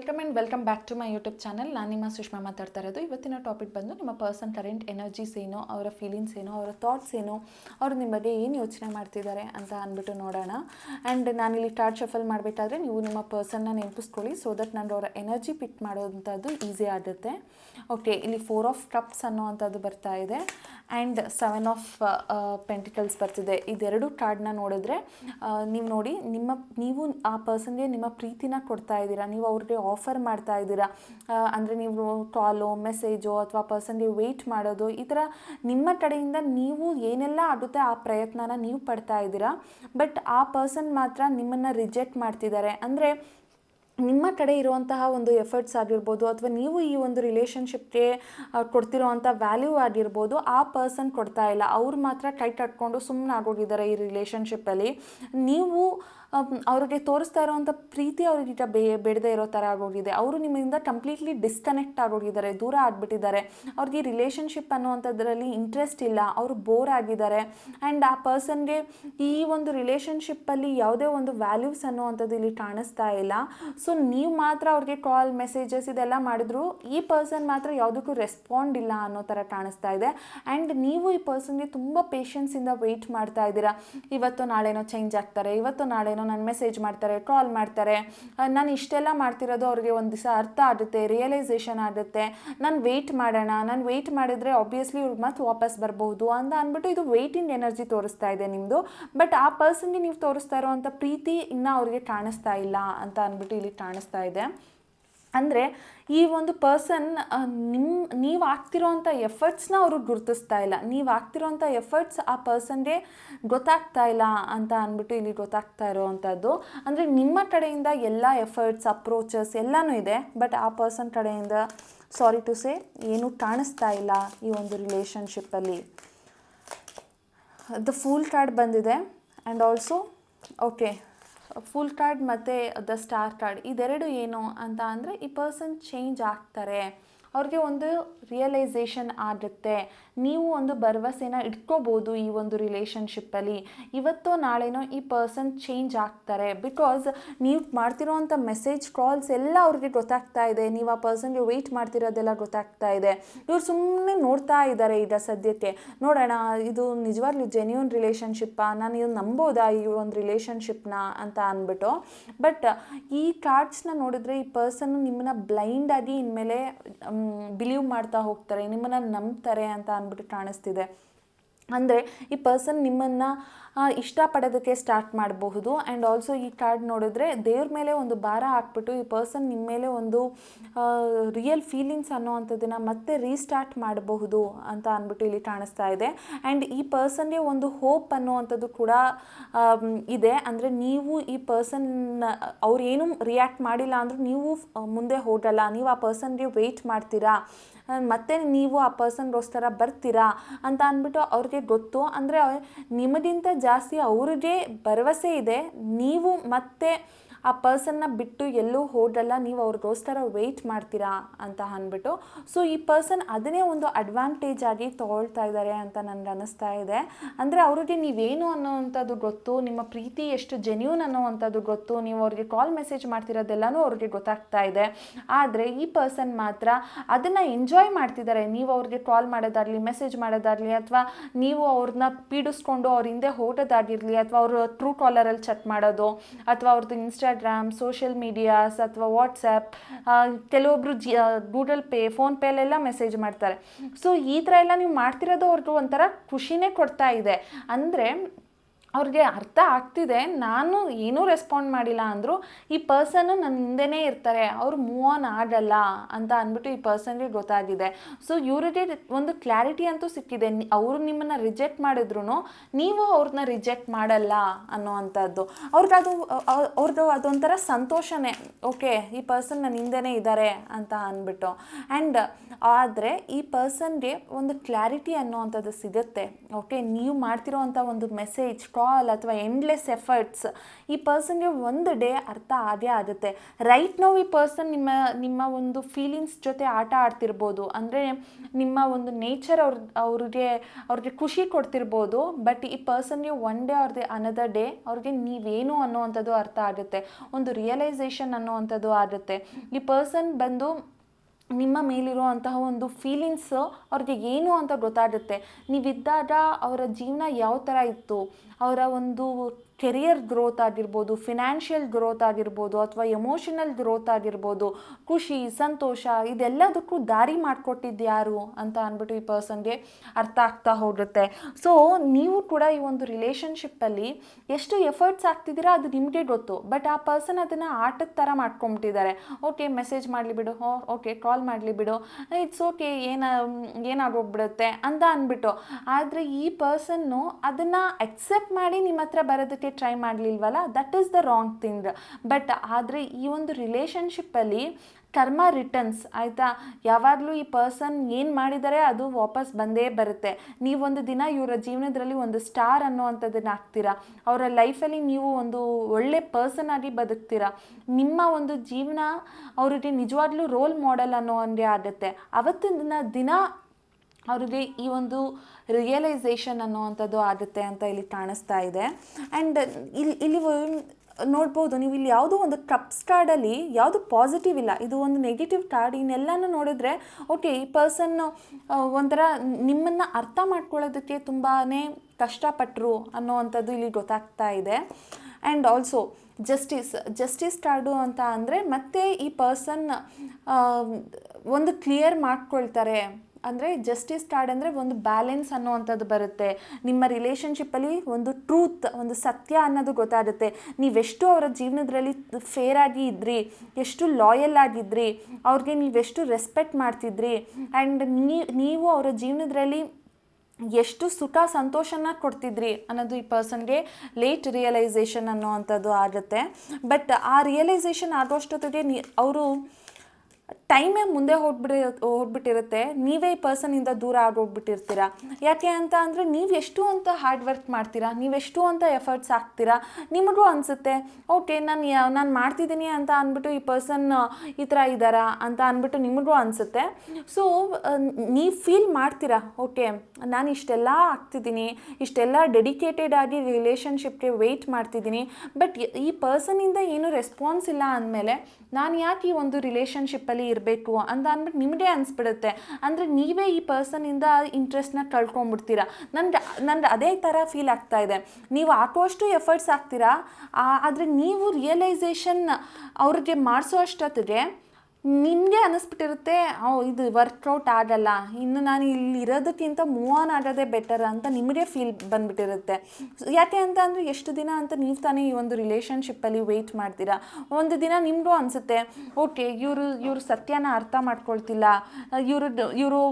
Welcome and welcome back to my YouTube channel ನಾನು ನಿಮ್ಮ ಸುಷ್ಮಾ ಮಾತಾಡ್ತಾ ಇರೋದು. ಇವತ್ತಿನ ಟಾಪಿಕ್ ಬಂದು ನಿಮ್ಮ ಪರ್ಸನ್ ಕರೆಂಟ್ ಎನರ್ಜೀಸ್ ಏನು, ಅವರ ಫೀಲಿಂಗ್ಸ್ ಏನು, ಅವರ ಥಾಟ್ಸ್ ಏನು, ಅವರು ನಿಮ್ಮ ಬಗ್ಗೆ ಏನು ಯೋಚನೆ ಮಾಡ್ತಿದ್ದಾರೆ ಅಂತ ಅಂದ್ಬಿಟ್ಟು ನೋಡೋಣ. ಆ್ಯಂಡ್ ನಾನಿಲ್ಲಿ ಟಾರ್ಟ್ ಶಫಲ್ ಮಾಡಬೇಕಾದ್ರೆ ನೀವು ನಿಮ್ಮ ಪರ್ಸನ್ನ ನೆನಪಿಸ್ಕೊಳ್ಳಿ ಸೊ ದಟ್ ನಾನು ಅವರ ಎನರ್ಜಿ ಪಿಕ್ ಮಾಡೋವಂಥದ್ದು ಈಸಿ ಆಗುತ್ತೆ. ಓಕೆ ಇಲ್ಲಿ ಫೋರ್ ಆಫ್ ಕಪ್ಸ್ ಅನ್ನೋವಂಥದ್ದು ಬರ್ತಾ ಇದೆ. ಆ್ಯಂಡ್ ಸೆವೆನ್ ಆಫ್ ಪೆಂಟಿಕಲ್ಸ್ ಬರ್ತಿದೆ. ಇದೆರಡು ಕಾರ್ಡ್ನ ನೋಡಿದ್ರೆ ನೀವು ನೋಡಿ ನಿಮ್ಮ, ನೀವು ಆ ಪರ್ಸನ್ಗೆ ನಿಮ್ಮ ಪ್ರೀತಿನ ಕೊಡ್ತಾ ಇದ್ದೀರಾ. ನೀವು ಅವ್ರಿಗೆ ಆಫರ್ ಮಾಡ್ತಾ ಇದ್ದೀರಾ. ಅಂದರೆ ನೀವು ಕಾಲು ಮೆಸೇಜು ಅಥವಾ ಪರ್ಸನ್ಗೆ ವೆಯ್ಟ್ ಮಾಡೋದು, ಈ ಥರ ನಿಮ್ಮ ಕಡೆಯಿಂದ ನೀವು ಏನೆಲ್ಲ ಆಗುತ್ತೆ ಆ ಪ್ರಯತ್ನನ ನೀವು ಪಡ್ತಾ ಇದ್ದೀರಾ. ಬಟ್ ಆ ಪರ್ಸನ್ ಮಾತ್ರ ನಿಮ್ಮನ್ನು ರಿಜೆಕ್ಟ್ ಮಾಡ್ತಿದ್ದಾರೆ. ಅಂದರೆ ನಿಮ್ಮ ಕಡೆ ಇರುವಂತಹ ಒಂದು ಎಫರ್ಟ್ಸ್ ಆಗಿರ್ಬೋದು ಅಥವಾ ನೀವು ಈ ಒಂದು ರಿಲೇಷನ್ಶಿಪ್ಗೆ ಕೊಡ್ತಿರೋವಂಥ ವ್ಯಾಲ್ಯೂ ಆಗಿರ್ಬೋದು, ಆ ಪರ್ಸನ್ ಕೊಡ್ತಾ ಇಲ್ಲ. ಅವ್ರು ಮಾತ್ರ ಟೈಟ್ ಕಟ್ಕೊಂಡು ಸುಮ್ಮನೆ ಆಗೋಗಿದ್ದಾರೆ ಈ ರಿಲೇಷನ್ಶಿಪ್ಪಲ್ಲಿ ನೀವು ಅವ್ರಿಗೆ ತೋರಿಸ್ತಾ ಇರೋವಂಥ ಪ್ರೀತಿ ಅವ್ರಿಗೆ ಬೇ, ಬೇಡದೇ ಇರೋ ಥರ ಆಗೋಗಿದೆ. ಅವರು ನಿಮ್ಮಿಂದ ಕಂಪ್ಲೀಟ್ಲಿ ಡಿಸ್ಕನೆಕ್ಟ್ ಆಗೋಗಿದ್ದಾರೆ, ದೂರ ಆಗಿಬಿಟ್ಟಿದ್ದಾರೆ. ಅವ್ರಿಗೆ ರಿಲೇಷನ್ಶಿಪ್ ಅನ್ನುವಂಥದ್ರಲ್ಲಿ ಇಂಟ್ರೆಸ್ಟ್ ಇಲ್ಲ, ಅವರು ಬೋರ್ ಆಗಿದ್ದಾರೆ. ಆ್ಯಂಡ್ ಆ ಪರ್ಸನ್ಗೆ ಈ ಒಂದು ರಿಲೇಷನ್ಶಿಪ್ಪಲ್ಲಿ ಯಾವುದೇ ಒಂದು ವ್ಯಾಲ್ಯೂಸ್ ಅನ್ನುವಂಥದ್ದು ಇಲ್ಲಿ ಕಾಣಿಸ್ತಾ ಇಲ್ಲ. ಸೊ ನೀವು ಮಾತ್ರ ಅವ್ರಿಗೆ ಕಾಲ್ ಮೆಸೇಜಸ್ ಇದೆಲ್ಲ ಮಾಡಿದ್ರು ಈ ಪರ್ಸನ್ ಮಾತ್ರ ಯಾವುದಕ್ಕೂ ರೆಸ್ಪಾಂಡ್ ಇಲ್ಲ ಅನ್ನೋ ಥರ ಕಾಣಿಸ್ತಾ ಇದೆ. ಆ್ಯಂಡ್ ನೀವು ಈ ಪರ್ಸನ್ಗೆ ತುಂಬ ಪೇಷನ್ಸಿಂದ ವೆಯ್ಟ್ ಮಾಡ್ತಾ ಇದ್ದೀರಾ. ಇವತ್ತು ನಾಳೆನೋ ಚೇಂಜ್ ಆಗ್ತಾರೆ, ಇವತ್ತು ನಾಳೆನೋ ನನ್ನ ಮೆಸೇಜ್ ಮಾಡ್ತಾರೆ ಕಾಲ್ ಮಾಡ್ತಾರೆ ನಾನು ಇಷ್ಟೆಲ್ಲ ಮಾಡ್ತಿರೋದು ಅವ್ರಿಗೆ ಒಂದು ದಿವಸ ಅರ್ಥ ಆಗುತ್ತೆ ರಿಯಲೈಸೇಷನ್ ಆಗುತ್ತೆ. ನಾನು ವೆಯ್ಟ್ ಮಾಡೋಣ, ನಾನು ವೆಯ್ಟ್ ಮಾಡಿದರೆ ಆಬ್ವಿಯಸ್ಲಿ ಇವ್ರಿಗೆ ಮತ್ತೆ ವಾಪಸ್ ಬರಬಹುದು ಅಂತ ಅಂದ್ಬಿಟ್ಟು ಇದು ವೆಯ್ಟಿಂಗ್ ಎನರ್ಜಿ ತೋರಿಸ್ತಾ ಇದೆ ನಿಮ್ಮದು ಬಟ್ ಆ ಪರ್ಸನ್ಗೆ ನೀವು ತೋರಿಸ್ತಾ ಇರೋವಂಥ ಪ್ರೀತಿ ಇನ್ನೂ ಅವ್ರಿಗೆ ಕಾಣಿಸ್ತಾ ಇಲ್ಲ ಅಂತ ಅಂದ್ಬಿಟ್ಟು ಇಲ್ಲಿ ಕಾಣಿಸ್ತಾ ಇದೆ. ಅಂದರೆ ಈ ಒಂದು ಪರ್ಸನ್ ನಿಮ್ಮ ನೀವು ಆಗ್ತಿರೋವಂಥ ಎಫರ್ಟ್ಸ್ನ ಅವರು ಗುರುತಿಸ್ತಾ ಇಲ್ಲ. ನೀವು ಆಗ್ತಿರೋವಂಥ ಎಫರ್ಟ್ಸ್ ಆ ಪರ್ಸನ್ಗೆ ಗೊತ್ತಾಗ್ತಾ ಇಲ್ಲ ಅಂತ ಅಂದ್ಬಿಟ್ಟು ಇಲ್ಲಿ ಗೊತ್ತಾಗ್ತಾ ಇರೋವಂಥದ್ದು. ಅಂದರೆ ನಿಮ್ಮ ಕಡೆಯಿಂದ ಎಲ್ಲ ಎಫರ್ಟ್ಸ್ ಅಪ್ರೋಚಸ್ ಎಲ್ಲನೂ ಇದೆ ಬಟ್ ಆ ಪರ್ಸನ್ ಕಡೆಯಿಂದ ಸಾರಿ ಟು ಸೇ ಏನೂ ಕಾಣಿಸ್ತಾ ಇಲ್ಲ ಈ ಒಂದು ರಿಲೇಷನ್ಶಿಪ್ಪಲ್ಲಿ ದ ಫೂಲ್ ಕಾರ್ಡ್ ಬಂದಿದೆ. And also okay fool card ಮತ್ತು ದ ಸ್ಟಾರ್ ಕಾರ್ಡ್ ಇದೆರಡು ಏನು ಅಂತ ಅಂದರೆ ಈ ಪರ್ಸನ್ ಚೇಂಜ್ ಆಗ್ತಾರೆ. ಅವ್ರಿಗೆ ಒಂದು ರಿಯಲೈಸೇಷನ್ ಆಗುತ್ತೆ. ನೀವು ಒಂದು ಭರವಸೆನ ಇಟ್ಕೋಬೋದು ಈ ಒಂದು ರಿಲೇಷನ್ಶಿಪ್ಪಲ್ಲಿ ಇವತ್ತೋ ನಾಳೆನೋ ಈ ಪರ್ಸನ್ ಚೇಂಜ್ ಆಗ್ತಾರೆ. ಬಿಕಾಸ್ ನೀವು ಮಾಡ್ತಿರೋವಂಥ ಮೆಸೇಜ್ ಕಾಲ್ಸ್ ಎಲ್ಲ ಅವ್ರಿಗೆ ಗೊತ್ತಾಗ್ತಾ ಇದೆ. ನೀವು ಆ ಪರ್ಸನ್ಗೆ ವೆಯ್ಟ್ ಮಾಡ್ತಿರೋದೆಲ್ಲ ಗೊತ್ತಾಗ್ತಾ ಇದೆ. ಇವ್ರು ಸುಮ್ಮನೆ ನೋಡ್ತಾ ಇದ್ದಾರೆ ಈಗ ಸದ್ಯಕ್ಕೆ. ನೋಡೋಣ, ಇದು ನಿಜವಾಗ್ಲೂ ಜೆನ್ಯೂನ್ ರಿಲೇಷನ್ಶಿಪ್ಪಾ ನಾನು ಇದು ನಂಬೋದಾ ಈ ಒಂದು ರಿಲೇಷನ್ಶಿಪ್ನ ಅಂತ ಅಂದ್ಬಿಟ್ಟು. ಬಟ್ ಈ ಕಾರ್ಡ್ಸ್ನ ನೋಡಿದ್ರೆ ಈ ಪರ್ಸನ್ ನಿಮ್ಮನ್ನ ಬ್ಲೈಂಡಾಗಿ ಇನ್ಮೇಲೆ ಬಿಲೀವ್ ಮಾಡ್ತಾ ಹೋಗ್ತಾರೆ ನಿಮ್ಮನ್ನು ನಂಬ್ತಾರೆ ಅಂತ ಅಂದ್ಬಿಟ್ಟು ಕಾಣಿಸ್ತಿದೆ. ಅಂದರೆ ಈ ಪರ್ಸನ್ ನಿಮ್ಮನ್ನು ಇಷ್ಟಪಡೋದಕ್ಕೆ ಸ್ಟಾರ್ಟ್ ಮಾಡಬಹುದು. ಆ್ಯಂಡ್ ಆಲ್ಸೋ ಈ ಕಾರ್ಡ್ ನೋಡಿದ್ರೆ ದೇವ್ರ ಮೇಲೆ ಒಂದು ಭಾರ ಹಾಕ್ಬಿಟ್ಟು ಈ ಪರ್ಸನ್ ನಿಮ್ಮ ಮೇಲೆ ಒಂದು ರಿಯಲ್ ಫೀಲಿಂಗ್ಸ್ ಅನ್ನೋವಂಥದ್ದನ್ನು ಮತ್ತೆ ರೀಸ್ಟಾರ್ಟ್ ಮಾಡಬಹುದು ಅಂತ ಅಂದ್ಬಿಟ್ಟು ಇಲ್ಲಿ ಕಾಣಿಸ್ತಾ ಇದೆ. ಆ್ಯಂಡ್ ಈ ಪರ್ಸನ್ಗೆ ಒಂದು ಹೋಪ್ ಅನ್ನುವಂಥದ್ದು ಕೂಡ ಇದೆ. ಅಂದರೆ ನೀವು ಈ ಪರ್ಸನ್ ಅವ್ರು ಏನು ರಿಯಾಕ್ಟ್ ಮಾಡಿಲ್ಲ ಅಂದರೂ ನೀವು ಮುಂದೆ ಹೋಗಲ್ಲ. ನೀವು ಆ ಪರ್ಸನ್ಗೆ ವೆಯ್ಟ್ ಮಾಡ್ತೀರಾ. ಮತ್ತೆ ನೀವು ಆ ಪರ್ಸನ್ಗೋಸ್ಕರ ಬರ್ತೀರಾ ಅಂತ ಅಂದ್ಬಿಟ್ಟು ಅವ್ರಿಗೆ ಗೊತ್ತು. ಅಂದರೆ ನಿಮಗಿಂತ ಜಾಸ್ತಿ ಅವ್ರಿಗೆ ಭರವಸೆ ಇದೆ. ನೀವು ಮತ್ತೆ ಆ ಪರ್ಸನ್ನ ಬಿಟ್ಟು ಎಲ್ಲೂ ಹೋಗಲ್ಲ ನೀವು ಅವ್ರಿಗೋಸ್ಕರ ವೆಯ್ಟ್ ಮಾಡ್ತೀರಾ ಅಂತ ಅಂದ್ಬಿಟ್ಟು. ಸೊ ಈ ಪರ್ಸನ್ ಅದನ್ನೇ ಒಂದು ಅಡ್ವಾಂಟೇಜ್ ಆಗಿ ತಗೊಳ್ತಾ ಇದ್ದಾರೆ ಅಂತ ನನಗೆ ಅನ್ನಿಸ್ತಾ ಇದೆ. ಅಂದರೆ ಅವ್ರಿಗೆ ನೀವೇನು ಅನ್ನೋವಂಥದ್ದು ಗೊತ್ತು, ನಿಮ್ಮ ಪ್ರೀತಿ ಎಷ್ಟು ಜೆನ್ಯೂನ್ ಅನ್ನೋವಂಥದ್ದು ಗೊತ್ತು, ನೀವು ಅವ್ರಿಗೆ ಕಾಲ್ ಮೆಸೇಜ್ ಮಾಡ್ತಿರೋದೆಲ್ಲನೂ ಅವ್ರಿಗೆ ಗೊತ್ತಾಗ್ತಾ ಇದೆ. ಆದರೆ ಈ ಪರ್ಸನ್ ಮಾತ್ರ ಅದನ್ನು ಎಂಜಾಯ್ ಮಾಡ್ತಿದ್ದಾರೆ ನೀವು ಅವ್ರಿಗೆ ಕಾಲ್ ಮಾಡೋದಾಗಲಿ ಮೆಸೇಜ್ ಮಾಡೋದಾಗಲಿ, ಅಥವಾ ನೀವು ಅವ್ರನ್ನ ಪೀಡಿಸ್ಕೊಂಡು ಅವ್ರ ಹಿಂದೆ ಹೋಗೋದಾಗಿರಲಿ ಅಥವಾ ಅವರು ಟ್ರೂ ಕಾಲರಲ್ಲಿ ಚಟ್ ಮಾಡೋದು, ಅಥವಾ ಅವ್ರದ್ದು ಇನ್ಸ್ಟಾಗ್ರಾಮ್ ಸೋಷಿಯಲ್ ಮೀಡಿಯಾಸ್ ಅಥವಾ ವಾಟ್ಸಪ್ ಕೆಲವೊಬ್ಬರು ಜಿ ಗೂಗಲ್ ಪೇ ಫೋನ್ಪೇಲೆಲ್ಲ ಮೆಸೇಜ್ ಮಾಡ್ತಾರೆ. ಸೊ ಈ ಥರ ಎಲ್ಲ ನೀವು ಮಾಡ್ತಿರೋದು ಅವ್ರಿಗೂ ಒಂಥರ ಖುಷಿನೇ ಕೊಡ್ತಾ ಇದೆ. ಅಂದರೆ ಅವ್ರಿಗೆ ಅರ್ಥ ಆಗ್ತಿದೆ. ನಾನು ಏನೂ ರೆಸ್ಪಾಂಡ್ ಮಾಡಿಲ್ಲ ಅಂದರು ಈ ಪರ್ಸನ್ನು ನನ್ನ ಹಿಂದೆನೇ ಇರ್ತಾರೆ. ಅವರು ಮೂವ್ ಆನ್ ಆಗಲ್ಲ ಅಂತ ಅಂದ್ಬಿಟ್ಟು ಈ ಪರ್ಸನ್ಗೆ ಗೊತ್ತಾಗಿದೆ. ಸೊ ಇವರಿಗೆ ಒಂದು ಕ್ಲಾರಿಟಿ ಅಂತೂ ಸಿಕ್ಕಿದೆ. ಅವರು ನಿಮ್ಮನ್ನು ರಿಜೆಕ್ಟ್ ಮಾಡಿದ್ರು ನೀವು ಅವ್ರನ್ನ ರಿಜೆಕ್ಟ್ ಮಾಡಲ್ಲ ಅನ್ನೋವಂಥದ್ದು. ಅವ್ರದ್ದು ಅವ್ರದ್ದು ಅದೊಂಥರ ಸಂತೋಷನೇ. ಓಕೆ, ಈ ಪರ್ಸನ್ ನನ್ನ ಹಿಂದೆನೇ ಇದ್ದಾರೆ ಅಂತ ಅಂದ್ಬಿಟ್ಟು. ಆ್ಯಂಡ್ ಆದರೆ ಈ ಪರ್ಸನ್ಗೆ ಒಂದು ಕ್ಲಾರಿಟಿ ಅನ್ನೋವಂಥದ್ದು ಸಿಗುತ್ತೆ. ಓಕೆ, ನೀವು ಮಾಡ್ತಿರೋ ಒಂದು ಮೆಸೇಜ್ ಕಾಲ್ ಅಥವಾ ಎಂಡ್ಲೆಸ್ ಎಫರ್ಟ್ಸ್ ಈ ಪರ್ಸನ್ಗೆ ಒಂದು ಡೇ ಅರ್ಥ ಆದೇ ಆಗುತ್ತೆ. ರೈಟ್ ನಾವು ಈ ಪರ್ಸನ್ ನಿಮ್ಮ ನಿಮ್ಮ ಒಂದು ಫೀಲಿಂಗ್ಸ್ ಜೊತೆ ಆಟ ಆಡ್ತಿರ್ಬೋದು. ಅಂದರೆ ನಿಮ್ಮ ಒಂದು ನೇಚರ್ ಅವ್ರ, ಅವ್ರಿಗೆ ಅವ್ರಿಗೆ ಖುಷಿ ಕೊಡ್ತಿರ್ಬೋದು. ಬಟ್ ಈ ಪರ್ಸನ್ಗೆ ಒನ್ ಡೇ ಅವ್ರದ್ದು ಅನದರ್ ಡೇ ಅವ್ರಿಗೆ ನೀವೇನು ಅನ್ನೋವಂಥದ್ದು ಅರ್ಥ ಆಗುತ್ತೆ. ಒಂದು ರಿಯಲೈಸೇಷನ್ ಅನ್ನೋವಂಥದ್ದು ಆಗುತ್ತೆ. ಈ ಪರ್ಸನ್ ಬಂದು ನಿಮ್ಮ ಮೇಲಿರುವಂತಹ ಒಂದು ಫೀಲಿಂಗ್ಸ್ ಅವ್ರಿಗೆ ಏನು ಅಂತ ಗೊತ್ತಾಗುತ್ತೆ. ನೀವಿದ್ದಾಗ ಅವರ ಜೀವನ ಯಾವ ಥರ ಇತ್ತು? ಅವರ ಒಂದು ಕೆರಿಯರ್ ಗ್ರೋತ್ ಆಗಿರ್ಬೋದು ಫಿನಾನ್ಷಿಯಲ್ ಗ್ರೋತ್ ಆಗಿರ್ಬೋದು ಅಥವಾ ಎಮೋಷನಲ್ ಗ್ರೋತ್ ಆಗಿರ್ಬೋದು, ಖುಷಿ, ಸಂತೋಷ ಇದೆಲ್ಲದಕ್ಕೂ ದಾರಿ ಮಾಡಿಕೊಟ್ಟಿದ್ದು ಯಾರು ಅಂತ ಅಂದ್ಬಿಟ್ಟು ಈ ಪರ್ಸನ್ಗೆ ಅರ್ಥ ಆಗ್ತಾ ಹೋಗುತ್ತೆ. ಸೊ ನೀವು ಕೂಡ ಈ ಒಂದು ರಿಲೇಷನ್ಶಿಪ್ಪಲ್ಲಿ ಎಷ್ಟು ಎಫರ್ಟ್ಸ್ ಆಗ್ತಿದ್ದೀರಾ ಅದು ನಿಮಗೆ ಗೊತ್ತು. ಬಟ್ ಆ ಪರ್ಸನ್ ಅದನ್ನು ಆಟದ ಥರ ಮಾಡ್ಕೊಂಬಿಟ್ಟಿದ್ದಾರೆ. ಓಕೆ ಮೆಸೇಜ್ ಮಾಡಲಿ ಬಿಡು. ಓಕೆ ಕಾಲ್ ಮಾಡಲಿ ಬಿಡು. ಇಟ್ಸ್ ಓಕೆ ಏನ, ಏನಾಗೋಗ್ಬಿಡುತ್ತೆ ಅಂತ ಅಂದ್ಬಿಟ್ಟು. ಆದರೆ ಈ ಪರ್ಸನ್ನು ಅದನ್ನು ಅಕ್ಸೆಪ್ಟ್ ಮಾಡಿ ನಿಮ್ಮ ಹತ್ರ ಬರೋದಕ್ಕೆ try ಮಾಡಲಿಲ್ವಲ್ಲ? That is the wrong thing but ಆದರೆ ಈ ಒಂದು ರಿಲೇಷನ್ಶಿಪ್ಪಲ್ಲಿ ಕರ್ಮ ರಿಟರ್ನ್ಸ್ ಆಯಿತಾ? ಯಾವಾಗಲೂ ಈ ಪರ್ಸನ್ ಏನು ಮಾಡಿದರೆ ಅದು ವಾಪಸ್ ಬಂದೇ ಬರುತ್ತೆ. ನೀವೊಂದು ದಿನ ಇವರ ಜೀವನದಲ್ಲಿ ಒಂದು ಸ್ಟಾರ್ ಅನ್ನೋವಂಥದ್ದನ್ನು ಹಾಕ್ತೀರಾ? ಅವರ ಲೈಫಲ್ಲಿ ನೀವು ಒಂದು ಒಳ್ಳೆ ಪರ್ಸನ್ ಆಗಿ ಬದುಕ್ತೀರಾ? ನಿಮ್ಮ ಒಂದು ಜೀವನ ಅವರಿಗೆ ನಿಜವಾಗ್ಲೂ ರೋಲ್ ಮಾಡೆಲ್ ಅನ್ನೋ ಆಗುತ್ತೆ. ಅವತ್ತಿನ ದಿನ ಅವ್ರಿಗೆ ಈ ಒಂದು ರಿಯಲೈಸೇಷನ್ ಅನ್ನುವಂಥದ್ದು ಆಗುತ್ತೆ ಅಂತ ಇಲ್ಲಿ ಕಾಣಿಸ್ತಾ ಇದೆ. ಆ್ಯಂಡ್ ಇಲ್ಲಿ ಇಲ್ಲಿ ನೋಡ್ಬೋದು, ನೀವು ಇಲ್ಲಿ ಯಾವುದೋ ಒಂದು ಕಪ್ಸ್ ಕಾರ್ಡಲ್ಲಿ ಯಾವುದು ಪಾಸಿಟಿವ್ ಇಲ್ಲ, ಇದು ಒಂದು ನೆಗೆಟಿವ್ ಕಾರ್ಡ್ ಇನ್ನೆಲ್ಲನೂ ನೋಡಿದ್ರೆ ಓಕೆ ಈ ಪರ್ಸನ್ ಒಂಥರ ನಿಮ್ಮನ್ನು ಅರ್ಥ ಮಾಡ್ಕೊಳ್ಳೋದಕ್ಕೆ ತುಂಬಾ ಕಷ್ಟಪಟ್ಟರು ಅನ್ನೋವಂಥದ್ದು ಇಲ್ಲಿ ಗೊತ್ತಾಗ್ತಾ ಇದೆ. And also justice justice card ಅಂತ ಅಂದರೆ ಮತ್ತೆ ಈ ಪರ್ಸನ್ ಒಂದು ಕ್ಲಿಯರ್ ಮಾಡ್ಕೊಳ್ತಾರೆ. ಅಂದರೆ ಜಸ್ಟಿಸ್ ಕಾರ್ಡ್ ಅಂದರೆ ಒಂದು ಬ್ಯಾಲೆನ್ಸ್ ಅನ್ನೋವಂಥದ್ದು ಬರುತ್ತೆ. ನಿಮ್ಮ ರಿಲೇಷನ್ಶಿಪ್ಪಲ್ಲಿ ಒಂದು ಟ್ರೂತ್ ಒಂದು ಸತ್ಯ ಅನ್ನೋದು ಗೊತ್ತಾಗುತ್ತೆ. ನೀವೆಷ್ಟು ಅವರ ಜೀವನದಲ್ಲಿ ಫೇರ್ ಆಗಿ ಇದ್ರಿ, ಎಷ್ಟು ಲಾಯಲ್ ಆಗಿದ್ರಿ, ಅವ್ರಿಗೆ ನೀವೆಷ್ಟು ರೆಸ್ಪೆಕ್ಟ್ ಮಾಡ್ತಿದ್ರಿ ಆ್ಯಂಡ್ ನೀವು ಅವರ ಜೀವನದಲ್ಲಿ ಎಷ್ಟು ಸುಖ, ಸಂತೋಷನ ಕೊಡ್ತಿದ್ರಿ ಅನ್ನೋದು ಈ ಪರ್ಸನ್ಗೆ ಲೇಟ್ ರಿಯಲೈಸೇಷನ್ ಅನ್ನೋವಂಥದ್ದು ಆಗುತ್ತೆ. ಬಟ್ ಆ ರಿಯಲೈಸೇಷನ್ ಆಗೋಷ್ಟೊತ್ತಿಗೆ ನೀ, ಅವರು ಟೈಮೇ ಮುಂದೆ ಹೋಗ್ಬಿಡಿ ಹೋಗ್ಬಿಟ್ಟಿರುತ್ತೆ. ನೀವೇ ಈ ಪರ್ಸನಿಂದ ದೂರ ಆಗೋಗ್ಬಿಟ್ಟಿರ್ತೀರ ಯಾಕೆ ಅಂತ ಅಂದರೆ ನೀವು ಎಷ್ಟು ಅಂತ ಹಾರ್ಡ್ ವರ್ಕ್ ಮಾಡ್ತೀರಾ? ನೀವೆಷ್ಟು ಅಂತ ಎಫರ್ಟ್ಸ್ ಹಾಕ್ತೀರಾ? ನಿಮಗೂ ಅನಿಸುತ್ತೆ ಓಕೆ ನಾನು ನಾನು ಮಾಡ್ತಿದ್ದೀನಿ ಅಂತ ಅಂದ್ಬಿಟ್ಟು ಈ ಪರ್ಸನ್ ಈ ಥರ ಇದ್ದಾರಾ? ಅಂತ ಅಂದ್ಬಿಟ್ಟು ನಿಮಗೂ ಅನಿಸುತ್ತೆ. ಸೊ ನೀವು ಫೀಲ್ ಮಾಡ್ತೀರಾ? ಓಕೆ ನಾನು ಇಷ್ಟೆಲ್ಲ ಆಗ್ತಿದ್ದೀನಿ, ಇಷ್ಟೆಲ್ಲ ಡೆಡಿಕೇಟೆಡ್ ಆಗಿ ರಿಲೇಷನ್ಶಿಪ್ಗೆ ವೆಯ್ಟ್ ಮಾಡ್ತಿದ್ದೀನಿ ಬಟ್ ಈ ಪರ್ಸನಿಂದ ಏನು ರೆಸ್ಪಾನ್ಸ್ ಇಲ್ಲ ಅಂದಮೇಲೆ ನಾನು ಯಾಕೆ ಈ ಒಂದು ರಿಲೇಷನ್ಶಿಪ್ಪಲ್ಲಿ ಇರಬೇಕು ಅಂತ ಅಂದ್ಬಿಟ್ಟು ನಿಮಗೆ ಅನಿಸ್ಬಿಡುತ್ತೆ. ಅಂದರೆ ನೀವೇ ಈ ಪರ್ಸನಿಂದ ಇಂಟ್ರೆಸ್ಟ್ನ ಕಳ್ಕೊಂಡ್ಬಿಡ್ತೀರಾ ನನಗೆ ನನಗೆ ಅದೇ ಥರ ಫೀಲ್ ಆಗ್ತಾ ಇದೆ. ನೀವು ಹಾಕುವಷ್ಟು ಎಫರ್ಟ್ಸ್ ಹಾಕ್ತೀರಾ ಆದರೆ ನೀವು ರಿಯಲೈಸೇಷನ್ ಅವ್ರಿಗೆ ಮಾಡಿಸೋ ಅಷ್ಟೊತ್ತಿಗೆ ನಿಮಗೆ ಅನ್ನಿಸ್ಬಿಟ್ಟಿರುತ್ತೆ ಓ, ಇದು ವರ್ಕೌಟ್ ಆಗಲ್ಲ, ಇನ್ನು ನಾನು ಇಲ್ಲಿ ಇರೋದಕ್ಕಿಂತ ಮೂವ್ ಆನ್ ಆಗೋದೇ ಬೆಟರ್ ಅಂತ ನಿಮಗೆ ಫೀಲ್ ಬಂದ್ಬಿಟ್ಟಿರುತ್ತೆ. ಯಾಕೆ ಅಂತ ಅಂದರೆ, ಎಷ್ಟು ದಿನ ಅಂತ ನೀವು ತಾನೇ ಈ ಒಂದು ರಿಲೇಷನ್ಶಿಪ್ಪಲ್ಲಿ ವೆಯ್ಟ್ ಮಾಡ್ತೀರಾ? ಒಂದು ದಿನ ನಿಮಗೂ ಅನಿಸುತ್ತೆ, ಓಕೆ, ಇವರು ಇವರು ಸತ್ಯನ ಅರ್ಥ ಮಾಡ್ಕೊಳ್ತಿಲ್ಲ, ಇವರು ಇವರು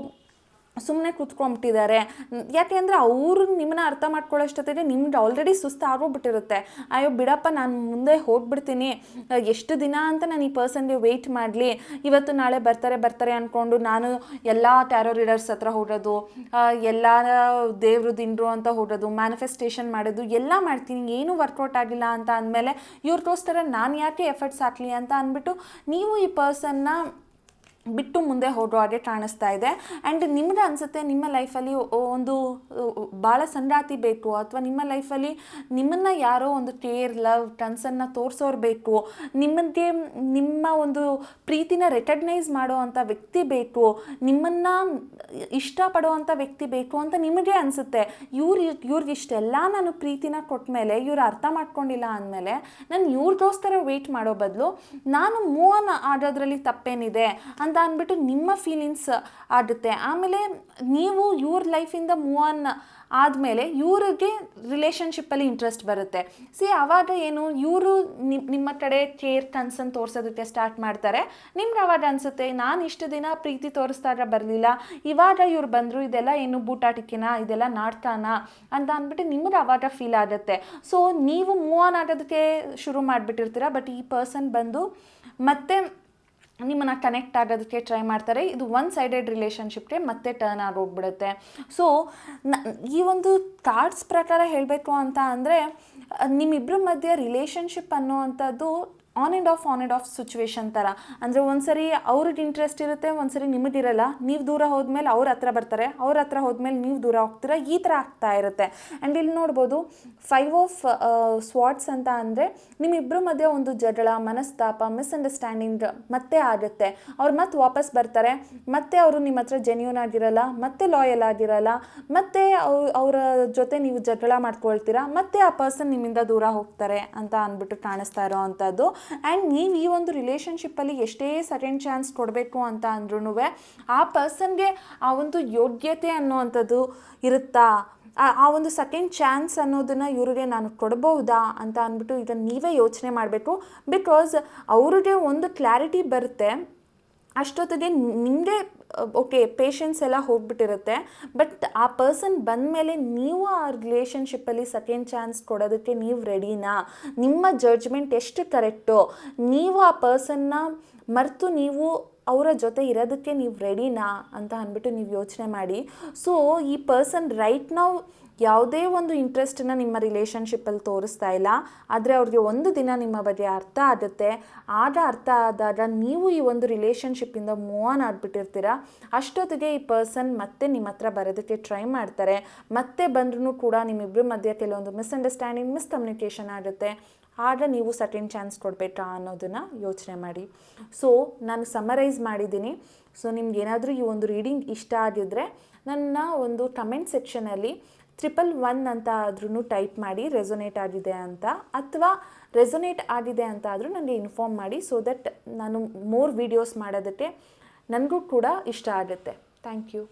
ಸುಮ್ಮನೆ ಕೂತ್ಕೊಂಬಿಟ್ಟಿದ್ದಾರೆ. ಯಾಕೆ ಅಂದರೆ ಅವರು ನಿಮ್ಮನ್ನ ಅರ್ಥ ಮಾಡ್ಕೊಳ್ಳೋಷ್ಟೊತ್ತಿಗೆ ನಿಮ್ಗೆ ಆಲ್ರೆಡಿ ಸುಸ್ತು ಆಗೋಗ್ಬಿಟ್ಟಿರುತ್ತೆ. ಅಯ್ಯೋ, ಬಿಡಪ್ಪ, ನಾನು ಮುಂದೆ ಹೋಗ್ಬಿಡ್ತೀನಿ. ಎಷ್ಟು ದಿನ ಅಂತ ನಾನು ಈ ಪರ್ಸನ್ಗೆ ವೆಯ್ಟ್ ಮಾಡಲಿ. ಇವತ್ತು ನಾಳೆ ಬರ್ತಾರೆ ಬರ್ತಾರೆ ಅಂದ್ಕೊಂಡು ನಾನು ಎಲ್ಲ ಟ್ಯಾರೋ ರೀಡರ್ಸ್ ಹತ್ರ ಹೋಗೋದು ಎಲ್ಲ ದೇವರು ದಿಂಡ್ರು ಅಂತ ಹೋಗೋದು ಮ್ಯಾನಿಫೆಸ್ಟೇಷನ್ ಮಾಡೋದು ಎಲ್ಲ ಮಾಡ್ತೀನಿ. ಏನೂ ವರ್ಕೌಟ್ ಆಗಿಲ್ಲ ಅಂತ ಅಂದಮೇಲೆ ಇವ್ರಿಗೋಸ್ಕರ ನಾನು ಯಾಕೆ ಎಫರ್ಟ್ಸ್ ಹಾಕಲಿ ಅಂತ ಅಂದ್ಬಿಟ್ಟು ನೀವು ಈ ಪರ್ಸನ್ನ ಬಿಟ್ಟು ಮುಂದೆ ಹೋಗೋ ಹಾಗೆ ಕಾಣಿಸ್ತಾ ಇದೆ. ಆ್ಯಂಡ್ ನಿಮ್ಗೆ ಅನಿಸುತ್ತೆ, ನಿಮ್ಮ ಲೈಫಲ್ಲಿ ಒಂದು ಭಾಳ ಸಂಗಾತಿ ಬೇಕು ಅಥವಾ ನಿಮ್ಮ ಲೈಫಲ್ಲಿ ನಿಮ್ಮನ್ನು ಯಾರೋ ಒಂದು ಕೇರ್ ಲವ್ ಕನ್ಸನ್ನು ತೋರಿಸೋರು ಬೇಕು. ನಿಮಗೆ ನಿಮ್ಮ ಒಂದು ಪ್ರೀತಿನ ರೆಕಗ್ನೈಸ್ ಮಾಡೋ ಅಂಥ ವ್ಯಕ್ತಿ ಬೇಕು. ನಿಮ್ಮನ್ನು ಇಷ್ಟಪಡೋ ವ್ಯಕ್ತಿ ಬೇಕು ಅಂತ ನಿಮಗೆ ಅನಿಸುತ್ತೆ. ಇವ್ರು, ಇವ್ರಿಗೆ ಇಷ್ಟೆಲ್ಲ ನಾನು ಪ್ರೀತಿನ ಕೊಟ್ಟ ಮೇಲೆ ಇವ್ರು ಅರ್ಥ ಮಾಡ್ಕೊಂಡಿಲ್ಲ ಅಂದಮೇಲೆ ನಾನು ಇವ್ರಿಗೋಸ್ಕರ ವೆಯ್ಟ್ ಮಾಡೋ ಬದಲು ನಾನು ಮೂವ್ ಆನ್ ಆಗೋದ್ರಲ್ಲಿ ತಪ್ಪೇನಿದೆ ಅಂತ ಅಂದ್ಬಿಟ್ಟು ನಿಮ್ಮ ಫೀಲಿಂಗ್ಸ್ ಆಗುತ್ತೆ ಆಮೇಲೆ ನೀವು ಇವ್ರ ಲೈಫಿಂದ ಮೂವ್ ಆನ್ ಆದಮೇಲೆ ಇವ್ರಿಗೆ ರಿಲೇಷನ್ಶಿಪ್ಪಲ್ಲಿ ಇಂಟ್ರೆಸ್ಟ್ ಬರುತ್ತೆ. ಸಿ ಆವಾಗ ಏನು, ಇವರು ನಿಮ್ಮ ಕಡೆ ಕೇರ್ ಕನ್ಸನ್ ತೋರಿಸೋದಕ್ಕೆ ಸ್ಟಾರ್ಟ್ ಮಾಡ್ತಾರೆ. ನಿಮ್ಗೆ ಅವಾಗ ಅನಿಸುತ್ತೆ, ನಾನು ಇಷ್ಟು ದಿನ ಪ್ರೀತಿ ತೋರಿಸ್ದಾಗ ಬರಲಿಲ್ಲ. ಇವಾಗ ಇವ್ರು ಬಂದರು, ಇದೆಲ್ಲ ಏನು ಬೂಟಾಟಿಕೆನಾ? ಇದೆಲ್ಲ ನಾಟಕನ? ಅಂತ ಅಂದ್ಬಿಟ್ಟು ನಿಮ್ಗೆ ಅವಾಗ ಫೀಲ್ ಆಗುತ್ತೆ. ಸೊ ನೀವು ಮೂವ್ ಆನ್ ಆಗೋದಕ್ಕೆ ಶುರು ಮಾಡಿಬಿಟ್ಟಿರ್ತೀರ ಬಟ್ ಈ ಪರ್ಸನ್ ಬಂದು ಮತ್ತೆ ನಿಮ್ಮನ್ನು ಕನೆಕ್ಟ್ ಆಗೋದಕ್ಕೆ ಟ್ರೈ ಮಾಡ್ತಾರೆ. ಇದು ಒನ್ ಸೈಡೆಡ್ ರಿಲೇಷನ್ಶಿಪ್ಗೆ ಮತ್ತೆ ಟರ್ನ್ ಆಗೋಗ್ಬಿಡುತ್ತೆ. ಸೊ ಈ ಒಂದು ಕಾರ್ಡ್ಸ್ ಪ್ರಕಾರ ಹೇಳಬೇಕು ಅಂತ ಅಂದರೆ ನಿಮ್ಮಿಬ್ಬರ ಮಧ್ಯೆ relationship ಅನ್ನೋವಂಥದ್ದು on and off on and off situation ಥರ ಅಂದರೆ ಒಂದ್ಸರಿ ಅವ್ರಿಗೆ ಇಂಟ್ರೆಸ್ಟ್ ಇರುತ್ತೆ, ಒಂದ್ಸರಿ ನಿಮ್ಮದಿರಲ್ಲ ನೀವು ದೂರ ಹೋದ್ಮೇಲೆ ಅವ್ರ ಹತ್ರ ಬರ್ತಾರೆ. ಅವ್ರ ಹತ್ರ ಹೋದ್ಮೇಲೆ ನೀವು ದೂರ ಹೋಗ್ತೀರಾ? ಈ ಥರ ಆಗ್ತಾ ಇರುತ್ತೆ. ಆ್ಯಂಡ್ ಇಲ್ಲಿ ನೋಡ್ಬೋದು ಫೈವ್ ಆಫ್ ಸ್ವಾಟ್ಸ್ ಅಂತ ಅಂದರೆ ನಿಮ್ಮಿಬ್ಬರ ಮಧ್ಯೆ ಒಂದು ಜಗಳ, ಮನಸ್ತಾಪ ಮಿಸ್ಅಂಡರ್ಸ್ಟ್ಯಾಂಡಿಂಗ್ ಮತ್ತೆ ಆಗುತ್ತೆ. ಅವ್ರು ಮತ್ತೆ ವಾಪಸ್ ಬರ್ತಾರೆ. ಮತ್ತೆ ಅವರು ನಿಮ್ಮ ಹತ್ರ ಜೆನ್ಯೂನ್ ಆಗಿರಲ್ಲ, ಮತ್ತೆ ಲಾಯಲ್ ಆಗಿರಲ್ಲ, ಮತ್ತೆ ಅವ್ರ ಅವರ ಜೊತೆ ನೀವು ಜಗಳ ಮಾಡ್ಕೊಳ್ತೀರಾ, ಮತ್ತೆ ಆ ಪರ್ಸನ್ ನಿಮ್ಮಿಂದ ದೂರ ಹೋಗ್ತಾರೆ ಅಂತ ಅಂದ್ಬಿಟ್ಟು ಕಾಣಿಸ್ತಾ ಇರೋ ಅಂಥದ್ದು ಆ್ಯಂಡ್ ನೀವು ಈ ಒಂದು ರಿಲೇಷನ್ಶಿಪ್ಪಲ್ಲಿ ಎಷ್ಟೇ ಸೆಕೆಂಡ್ ಚಾನ್ಸ್ ಕೊಡಬೇಕು ಅಂತ ಅಂದ್ರೂ ಆ ಪರ್ಸನ್ಗೆ ಆ ಒಂದು ಯೋಗ್ಯತೆ ಅನ್ನೋವಂಥದ್ದು ಇರುತ್ತಾ? ಆ- ಒಂದು ಸೆಕೆಂಡ್ ಚಾನ್ಸ್ ಅನ್ನೋದನ್ನು ಇವರಿಗೆ ನಾನು ಕೊಡ್ಬೋದಾ ಅಂತ ಅಂದ್ಬಿಟ್ಟು ಇದನ್ನು ನೀವೇ ಯೋಚನೆ ಮಾಡಬೇಕು. ಬಿಕಾಸ್ ಅವ್ರಿಗೆ ಒಂದು ಕ್ಲಾರಿಟಿ ಬರುತ್ತೆ. ಅಷ್ಟೊತ್ತಿಗೆ ನಿಮಗೆ ಓಕೆ ಪೇಷನ್ಸ್ ಎಲ್ಲ ಹೋಗ್ಬಿಟ್ಟಿರುತ್ತೆ. ಬಟ್ ಆ ಪರ್ಸನ್ ಬಂದ ಮೇಲೆ ನೀವು ಆ ರಿಲೇಷನ್ಶಿಪ್ಪಲ್ಲಿ ಸೆಕೆಂಡ್ ಚಾನ್ಸ್ ಕೊಡೋದಕ್ಕೆ ನೀವು ರೆಡಿನಾ ನಿಮ್ಮ ಜಡ್ಜ್ಮೆಂಟ್ ಎಷ್ಟು ಕರೆಕ್ಟು ನೀವು ಆ ಪರ್ಸನ್ನ ಮರೆತು ನೀವು ಅವರ ಜೊತೆ ಇರೋದಕ್ಕೆ ನೀವು ರೆಡಿನಾ ಅಂತ ಅಂದ್ಬಿಟ್ಟು ನೀವು ಯೋಚನೆ ಮಾಡಿ. ಸೊ ಈ ಪರ್ಸನ್ ರೈಟ್ ನಾವು ಯಾವುದೇ ಒಂದು ಇಂಟ್ರೆಸ್ಟನ್ನು ನಿಮ್ಮ ರಿಲೇಷನ್ಶಿಪ್ಪಲ್ಲಿ ತೋರಿಸ್ತಾ ಇಲ್ಲ, ಆದರೆ ಅವ್ರಿಗೆ ಒಂದು ದಿನ ನಿಮ್ಮ ಬಗ್ಗೆ ಅರ್ಥ ಆಗುತ್ತೆ. ಆಗ ಅರ್ಥ ಆದಾಗ ನೀವು ಈ ಒಂದು ರಿಲೇಷನ್ಶಿಪ್ಪಿಂದ ಮೂವ್ ಆನ್ ಆಗಿಬಿಟ್ಟಿರ್ತೀರ. ಅಷ್ಟೊತ್ತಿಗೆ ಈ ಪರ್ಸನ್ ಮತ್ತೆ ನಿಮ್ಮ ಹತ್ರ ಬರೋದಕ್ಕೆ ಟ್ರೈ ಮಾಡ್ತಾರೆ. ಮತ್ತೆ ಬಂದ್ರೂ ಕೂಡ ನಿಮ್ಮಿಬ್ಬರ ಮಧ್ಯೆ ಕೆಲವೊಂದು ಮಿಸ್ಅಂಡರ್ಸ್ಟ್ಯಾಂಡಿಂಗ್ ಮಿಸ್ಕಮ್ಯುನಿಕೇಷನ್ ಆಗುತ್ತೆ. ಆಗ ನೀವು ಸೆಕೆಂಡ್ ಚಾನ್ಸ್ ಕೊಡಬೇಕಾ ಅನ್ನೋದನ್ನು ಯೋಚನೆ ಮಾಡಿ. ಸೊ ನಾನು ಸಮರೈಸ್ ಮಾಡಿದ್ದೀನಿ. ಸೊ ನಿಮ್ಗೆ ಏನಾದರೂ ಈ ಒಂದು ರೀಡಿಂಗ್ ಇಷ್ಟ ಆಗಿದ್ದರೆ ನನ್ನ ಒಂದು ಕಮೆಂಟ್ ಸೆಕ್ಷನಲ್ಲಿ ಟ್ರಿಪಲ್ ಒನ್ ಅಂತ ಆದ್ರೂ ಟೈಪ್ ಮಾಡಿ ರೆಸೊನೇಟ್ ಆಗಿದೆ ಅಂತ ಅಥವಾ ರೆಸೊನೇಟ್ ಆಗಿದೆ ಅಂತ ಆದರೂ ನನಗೆ ಇನ್ಫಾರ್ಮ್ ಮಾಡಿ ಸೊ ದಟ್ ನಾನು ಮೋರ್ ವೀಡಿಯೋಸ್ ಮಾಡೋದಕ್ಕೆ ನನಗೂ ಕೂಡ ಇಷ್ಟ ಆಗುತ್ತೆ. Thank you